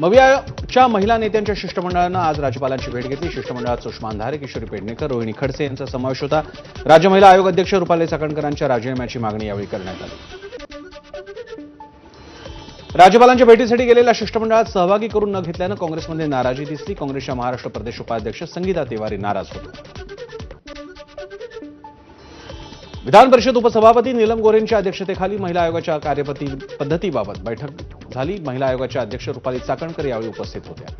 मवियाच्या महिला नेत्यांच्या शिष्टमंडळानं आज राज्यपालांची भेट घेतली. शिष्टमंडळात सुषमा अंधारे किशोरी पेडणेकर रोहिणी खडसे यांचा समावेश होता. राज्य महिला आयोग अध्यक्ष रुपाली चाकणकरांच्या राजीनाम्याची मागणी यावेळी करण्यात आली. राज्यपालांच्या भेटीसाठी गेलेल्या शिष्टमंडळात सहभागी करून न घेतल्यानं काँग्रेसमध्ये नाराजी दिसली. काँग्रेसच्या महाराष्ट्र प्रदेश उपाध्यक्ष संगीता तिवारी नाराज होते. विधान परिषद उपसभापती नीलम गोरेंच्या अध्यक्षतेखाली महिला आयोगाच्या कार्यपती पद्धतीबाबत बैठक झाली. महिला आयोगाच्या अध्यक्ष रुपाली चाकणकर यावेळी उपस्थित होत्या.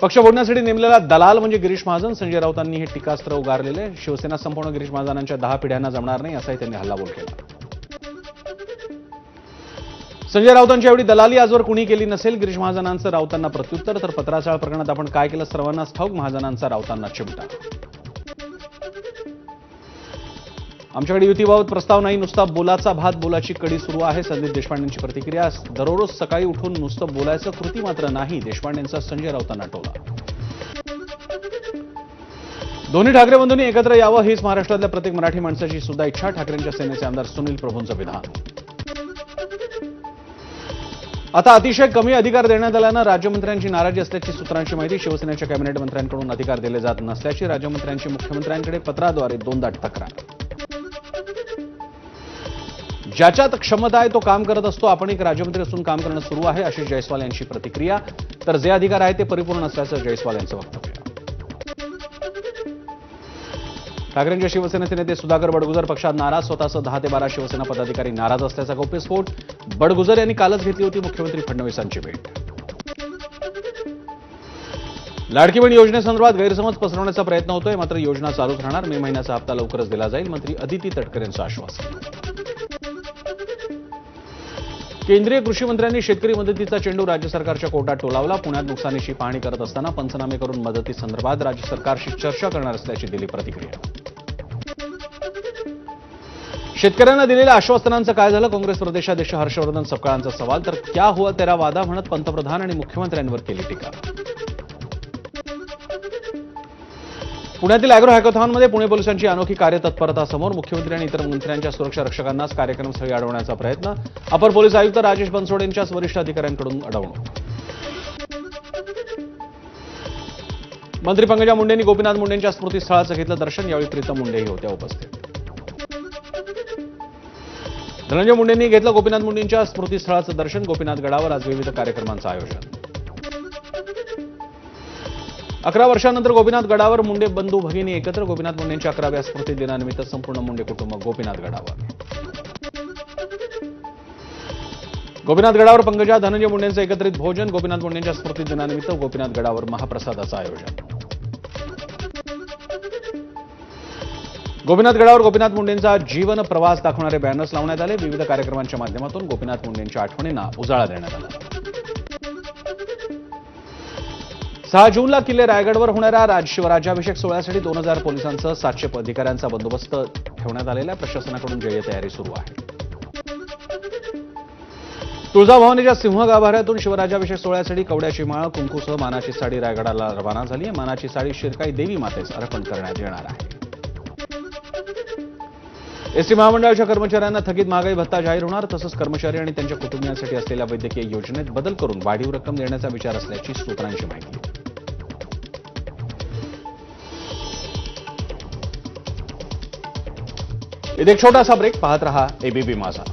पक्ष फोडण्यासाठी नेमलेला दलाल म्हणजे गिरीश महाजन. संजय राऊतांनी हे टीकास्त्र उगारलेले. शिवसेना संपूर्ण गिरीश महाजनांच्या दहा पिढ्यांना जमणार नाही असाही त्यांनी हल्लाबोल केला. संजय राऊतांच्या एवढी दलाली आजवर कुणी केली नसेल गिरीश महाजनांचं राऊतांना प्रत्युत्तर तर पत्राचाळ प्रकरणात आपण काय केलं? सर्वांनाच ठाऊक महाजनांचा राऊतांना चिमटा. आमच्याकडे युतीबाबत प्रस्ताव नाही नुसता बोलाचा भात बोलाची कडी सुरू आहे. संदीप देशपांडेंची प्रतिक्रिया दररोज सकाळी उठून नुसतं बोलायचं कृती मात्र नाही देशपांडेंचा संजय राऊतांना टोला. दोन्ही ठाकरे बंधूंनी एकत्र यावं हीच महाराष्ट्रातल्या प्रत्येक मराठी माणसाची सुद्धा इच्छा ठाकरेंच्या सेनेचे आमदार सुनील प्रभूंचं विधान. आता अतिशय कमी अधिकार देण्यात आल्यानं राज्यमंत्र्यांची नाराजी असल्याची सूत्रांची माहिती शिवसेनेच्या कॅबिनेट मंत्र्यांकडून अधिकार दिले जात नसल्याची राज्यमंत्र्यांची मुख्यमंत्र्यांकडे पत्राद्वारे दोनदा तक्रार. ज्याच्यात क्षमता आहे तो काम करत असतो. आपण एक राज्यमंत्री असून काम करणं सुरू आहे अशी जयस्वाल यांची प्रतिक्रिया. तर जे अधिकार आहे ते परिपूर्ण असल्याचं जयस्वाल यांचं वक्तव्य. ठाकरेंच्या शिवसेनेचे नेते सुधाकर बडगुजर पक्षात नाराज स्वतःसह दहा ते बारा शिवसेना पदाधिकारी नाराज असल्याचा गौप्यस्फोट बडगुजर यांनी कालच घेतली होती मुख्यमंत्री फडणवीसांची भेट. लाडकी बहीण योजनेसंदर्भात गैरसमज पसरवण्याचा प्रयत्न होतोय मात्र योजना चालूच राहणार. मे महिन्याचा हप्ता लवकरच दिला जाईल. मंत्री अदिती तटकरे यांचं आश्वासन. केंद्रीय कृषी मंत्र्यांनी शेतकरी मदतीचा चेंडू राज्य सरकारच्या कोर्टात टोलावला. पुण्यात नुकसानीची पाहणी करत असताना पंचनामे करून मदतीसंदर्भात राज्य सरकारशी चर्चा करणार असल्याची दिली प्रतिक्रिया. शेतकऱ्यांना दिलेल्या आश्वासनांचं काय झालं? काँग्रेस प्रदेशाध्यक्ष हर्षवर्धन सपकाळांचा सवाल. तर क्या हुआ तेरा वादा? म्हणत पंतप्रधान आणि मुख्यमंत्र्यांवर केली टीका. पुण्यातील अॅग्रो हॅकॉथॉनमध्ये पुणे पोलिसांची अनोखी कार्यतत्परता समोर मुख्यमंत्री आणि इतर मंत्र्यांच्या सुरक्षा रक्षकांनाच कार्यक्रमस्थळी अडवण्याचा प्रयत्न. अपर पोलीस आयुक्त राजेश बनसोडेंच्याच वरिष्ठ अधिकाऱ्यांकडून अडवणूक. मंत्री पंकजा मुंडेंनी गोपीनाथ मुंडेंच्या स्मृतीस्थळाचं घेतलं दर्शन. यावेळी प्रीतम मुंडेही होत्या उपस्थित. धनंजय मुंडेंनी घेतलं गोपीनाथ मुंडेंच्या स्मृतीस्थळाचं दर्शन. गोपीनाथ गडावर आज विविध कार्यक्रमांचं आयोजन. अकरा वर्षानंतर गोपीनाथ गडावर मुंडे बंधू भगिनी एकत्र गोपीनाथ मुंडेंच्या अकराव्या स्मृती दिनानिमित्त संपूर्ण मुंडे कुटुंब गोपीनाथ गडावर. गोपीनाथ गडावर पंकजा धनंजय मुंडेंचं एकत्रित भोजन गोपीनाथ मुंडेंच्या स्मृती दिनानिमित्त गोपीनाथ गडावर महाप्रसादाचं आयोजन. गोपीनाथ गडावर गोपीनाथ मुंडेंचा जीवन प्रवास दाखवणारे बॅनर्स लावण्यात आले. विविध कार्यक्रमांच्या माध्यमातून गोपीनाथ मुंडेंच्या आठवणींना उजाळा देण्यात आला. सहा जूनला किल्ले रायगडवर होणाऱ्या राजशिवराज्याभिषेक सोहळ्यासाठी दोन हजार पोलिसांसह सातशे अधिकाऱ्यांचा बंदोबस्त ठेवण्यात आलेला प्रशासनाकडून जय्य तयारी सुरू आहे. तुळजाभवानीच्या सिंह गाभाऱ्यातून शिवराज्याभिषेक सोहळ्यासाठी कवड्याची माळ कुंकूसह मानाची साडी रायगडाला रवाना झाली आहे. मानाची साडी शिरकाई देवी मातेस अर्पण करण्यात येणार आहे. एसटी महामंडळाच्या कर्मचाऱ्यांना थकीत महागाई भत्ता जाहीर होणार तसंच कर्मचारी आणि त्यांच्या कुटुंबियांसाठी असलेल्या वैद्यकीय योजनेत बदल करून वाढीव रक्कम देण्याचा विचार असल्याची सूत्रांची माहिती. एक छोटासा ब्रेक पाहत रहा एबीपी माझा.